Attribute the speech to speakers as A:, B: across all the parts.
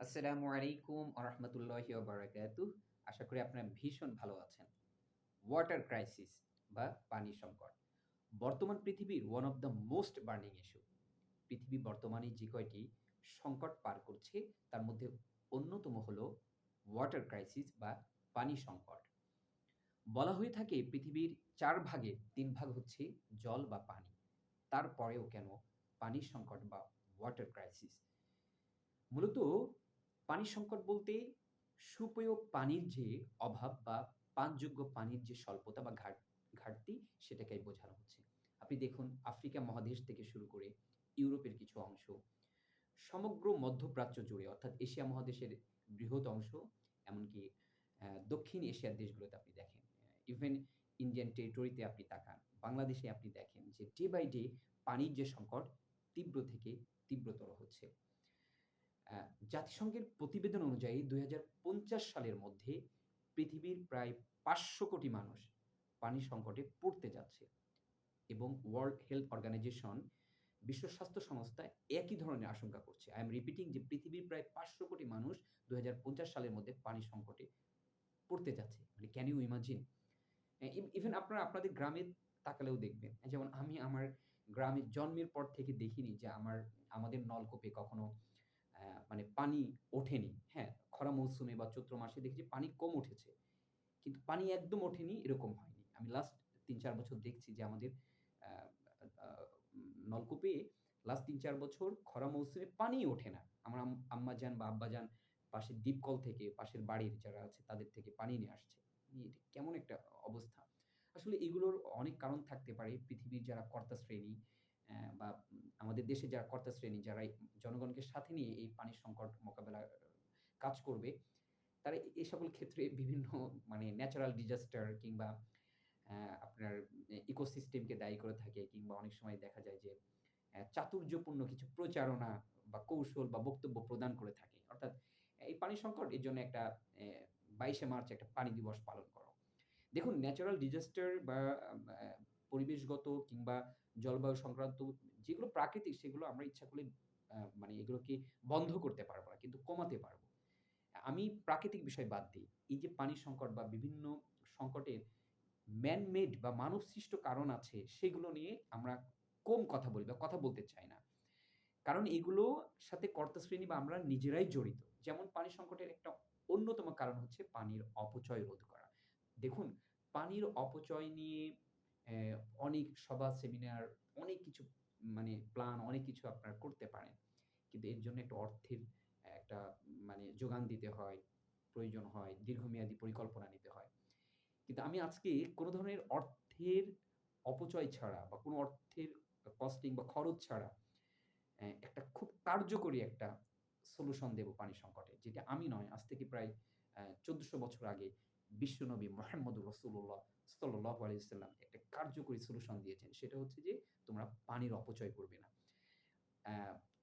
A: আসসালামু আলাইকুম আরহামতুল্লাহি বারাকাতু আশা করি আপনারা ভীষণ ভালো আছেন। ওয়াটার ক্রাইসিস বা পানি সংকট। বর্তমান পৃথিবীর one of the most burning issue পৃথিবী বর্তমানে যে কয়টি সংকট পার করছে, তার মধ্যে অন্যতম হলো ওয়াটার ক্রাইসিস বা পানি সংকট। বলা হয়ে থাকে পৃথিবীর চার ভাগের তিন ভাগ হচ্ছে জল বা পানি। তারপরেও কেন পানির সংকট বা ওয়াটার ক্রাইসিস মূলত পানি সংকট বলতে সুপেয় পানির যে অভাব বা পানযোগ্য পানির যে স্বল্পতা বা ঘাট ঘাটতি সেটাকেই বোঝানো হচ্ছে। আপনি দেখুন, আফ্রিকা মহাদেশ থেকে শুরু করে ইউরোপের কিছু অংশ, সমগ্র মধ্যপ্রাচ্য জুড়ে, অর্থাৎ এশিয়া মহাদেশের বৃহৎ অংশ, এমনকি দক্ষিণ এশিয়ার দেশগুলোতে আপনি দেখেন ইভেন ইন্ডিয়ান টেরিটরিতে আপনি তাকান, বাংলাদেশে আপনি দেখেন যে ডে বাই ডে পানির যে সংকট তীব্র থেকে তীব্রতর হচ্ছে। জাতিসংঘের প্রতিবেদন অনুযায়ী দুই হাজার পঞ্চাশ সালের মধ্যে পৃথিবীর প্রায় পাঁচশো কোটি মানুষ পানি সংকটে পড়তে যাচ্ছে এবং ওয়ার্ল্ড হেলথ অর্গানাইজেশন বিশ্ব স্বাস্থ্য সংস্থা একই ধরনের আশঙ্কা করছে। আই এম রিপিটিং যে পৃথিবীর প্রায় পাঁচশো কোটি মানুষ দু হাজার পঞ্চাশ সালের মধ্যে পানি সংকটে পড়তে যাচ্ছে। মানে ক্যান ইউ ইমাজিন ইভেন আপনারা আপনাদের গ্রামে তাকালেও দেখবেন। যেমন আমি আমার গ্রামে জন্মের পর থেকে দেখিনি যে আমার, আমাদের নলকূপে কখনো মানে পানি ওঠেনি। হ্যাঁ খরা মৌসুমে বা চৈত্র মাসে দেখেছি পানি কম উঠেছে। কিন্তু পানি একদম ওঠেনি, এরকম হয়নি। আমি লাস্ট তিন চার বছর দেখছি যে আমাদের নলকূপে লাস্ট তিন চার বছর খরা মৌসুমে পানি ওঠে না। আমার আম- আম্মা যান বা আব্বা যান পাশের ডিপকল থেকে, পাশের বাড়ির যারা আছে তাদের থেকে পানি নিয়ে আসছে। এটা কেমন একটা অবস্থা। আসলে এগুলোর অনেক কারণ থাকতে পারে। পৃথিবীর যারা কর্তা শ্রেণি বা আমাদের দেশে যারা কর্তা শ্রেণি যারা জনগণকে সাথে নিয়ে এই পানির সংকট মোকাবেলা কাজ করবে, তারা এই সকল ক্ষেত্রে বিভিন্ন মানে ন্যাচারাল ডিজাস্টার কিংবা আপনার ইকোসিস্টেমকে দায়ী করে থাকে কিংবা অনেক সময় দেখা যায় যে চাতুর্যপূর্ণ কিছু প্রচারণা বা কৌশল বা বক্তব্য প্রদান করে থাকে। অর্থাৎ এই পানি সংকট এর জন্য একটা বাইশে মার্চ একটা পানি দিবস পালন করো। দেখুন ন্যাচারাল ডিজাস্টার বা পরিবেশগত কিংবা জলবায়ু সংক্রান্ত যেগুলো প্রাকৃতিক, সেগুলো আমরা ইচ্ছা করলে মানে এগুলোকে বন্ধ করতে পারব না, কিন্তু কমাতে পারব। আমি প্রাকৃতিক বিষয় বাদ দিই। এই যে পানি সংকট বা বিভিন্ন সংকটের ম্যানমেড বা মানব সৃষ্ট কারণ আছে, সেগুলো নিয়ে আমরা কম কথা বলি বা কথা বলতে চাই না। কারণ এগুলো সাথে কর্তাশ্রেণী বা আমরা নিজেরাই জড়িত। যেমন পানি সংকটের একটা অন্যতম কারণ হচ্ছে পানির অপচয় রোধ করা। দেখুন, পানির অপচয় নিয়ে অনেক সভা সেমিনার অনেক কিছু মানে প্ল্যান অনেক কিছু আপনারা করতে পারেন। কিন্তু এর জন্য একটা অর্থের, একটা মানে যোগান দিতে হয়, প্রয়োজন হয়, দীর্ঘমেয়াদী পরিকল্পনা নিতে হয়। কিন্তু আমি আজকে কোনো ধরনের অর্থের অপচয় ছাড়া বা কোনো অর্থের কস্টিং বা খরচ ছাড়া একটা খুব কার্যকরী একটা সলিউশন দেব পানি সংকটে যেটা আমি নয়, আজ থেকে প্রায় চোদ্দশো বছর আগে বিশ্বনবী মোহাম্মদুর রসুল্লাহ সাল্লাহ আলাইসাল্লাম একটা কার্যকরী সলিউশন দিয়েছেন। সেটা হচ্ছে যে, তোমরা পানির অপচয় করবে না।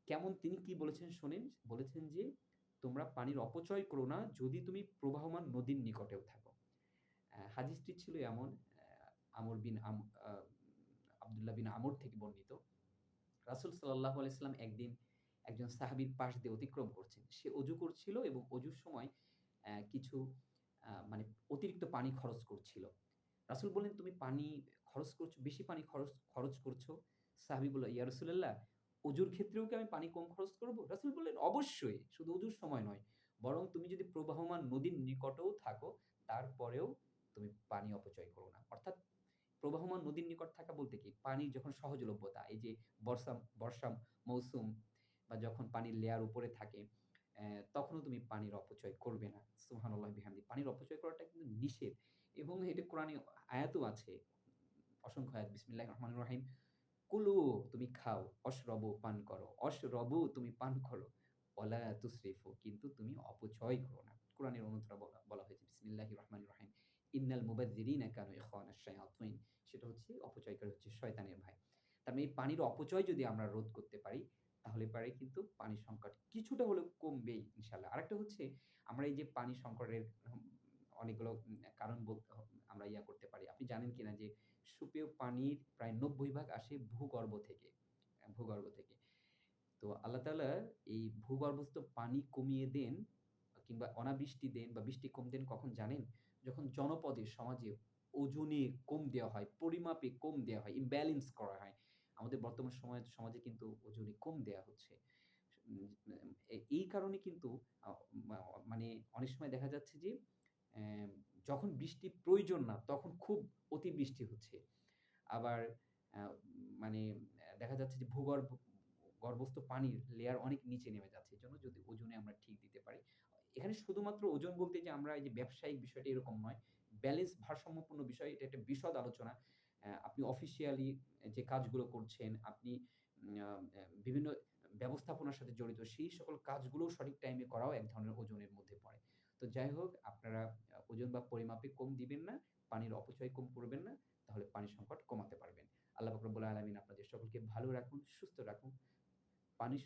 A: কেমন তিনি কি বলেছেন শোনেন? বলেছেন যে, তোমরা পানির অপচয় করো না যদি তুমি প্রবাহমান নদীর নিকটেও থাকো। হাদিসটি ছিল এমন আমর বিন আম আবদুল্লাহ বিন আমর থেকে বর্ণিত। রাসুল সাল্লাহ আলাইসাল্লাম একদিন একজন সাহাবীর পাশ দিয়ে অতিক্রম করছেন। সে অজু করছিল এবং অজুর সময় কিছু মানে অতিরিক্ত পানি খরচ করছিল। রাসুল বললেন, তুমি পানি খরচ করছ, বেশি পানি খরচ খরচ করছ? সাহাবি বলল ইয়া রসুল্লাহ অজুর ক্ষেত্রেও কি আমি পানি কম খরচ করব? রাসুল বললেন, অবশ্যই, শুধু অজুর সময় নয়। বরং তুমি যদি প্রবাহমান নদীর নিকটেও থাকো, তারপরেও তুমি পানি অপচয় করো না। অর্থাৎ প্রবাহমান নদীর নিকট থাকা বলতে কি? পানির যখন সহজলভ্যতা, এই যে বর্ষা বর্ষা মৌসুম বা যখন পানির লেয়ার উপরে থাকে তখনও তুমি পানির অপচয় করবে না। সুহানুল্লাহ বিহামদি। পানির অপচয় করাটা কিন্তু নিষেধ। এবং এটা কোরআনে আয়াতও আছে। অসংখ্য আয়াত। বিসমিল্লাহ রহমান রহিম। কুলু, তুমি খাও। অশরব পান করো। অশরব তুমি পান করো। ওলা তুসরিফু, কিন্তু তুমি অপচয় করো না। কোরআনের অন্যতরা বলা হয়েছে বিসমিল্লাহ রহমান রহিম। ইন্নাল মুবাদ্দিরিনা কানু ইখওয়ানা শায়াতিন। সেটা হচ্ছে অপচয়কারী হচ্ছে শয়তানের ভাই। তার মানে এই পানির অপচয় যদি আমরা রোধ করতে পারি পারে কিন্তু পানির সংকট কিছুটা হলেও কমবেই ইনশাল্লাহ আরেকটা হচ্ছে আমরা এই যে পানি সংকটের অনেকগুলো কারণ বলতে আমরা ইয়া করতে পারি আপনি জানেন কিনা যে সুপেয় পানির প্রায় নব্বই ভাগ আসে ভূগর্ভ থেকে ভূগর্ভ থেকে তো আল্লাহ তাআলা এই ভূগর্ভস্থ পানি কমিয়ে দেন কিংবা অনাবৃষ্টি দেন বা বৃষ্টি কম দেন কখন জানেন? যখন জনপদে, সমাজে ওজনে কম দেওয়া হয়, পরিমাপে কম দেওয়া হয়, ইমব্যালেন্স করা হয়। আমাদের বর্তমান সময়ে সমাজে কিন্তু ওজনে কম দেয়া হচ্ছে। এই কারণে কিন্তু মানে অনেক সময় দেখা যাচ্ছে যে যখন বৃষ্টির প্রয়োজন না, তখন খুব অতিবৃষ্টি হচ্ছে। আবার মানে দেখা যাচ্ছে যে ভূগর্ভ গর্ভস্থ পানির লেয়ার অনেক নিচে নেমে যাচ্ছে। এজন্য যদি ওজনে আমরা ঠিক দিতে পারি। এখানে শুধুমাত্র ওজন বলতে যে আমরা এই যে ব্যবসায়িক বিষয়টা এরকম নয়। ব্যালেন্স ভারসাম্যপূর্ণ বিষয় এটা একটা বিশদ আলোচনা। আপনি অফিসিয়ালি যে কাজগুলো করছেন, আপনি বিভিন্ন ব্যবস্থাপনার সাথে জড়িত সেই সকল কাজগুলোও সঠিক টাইমে করাও এক ধরনের ওজনের মধ্যে পড়ে। তো যাই হোক আপনারা ওজন বা পরিমাপে কম দিবেন না, পানির অপচয় কম করবেন না। তাহলে পানি সংকট কমাতে পারবেন। আল্লাহ রব্বুল আলামিন আপনাদের সকলকে ভালো রাখুন, সুস্থ রাখুন। পানির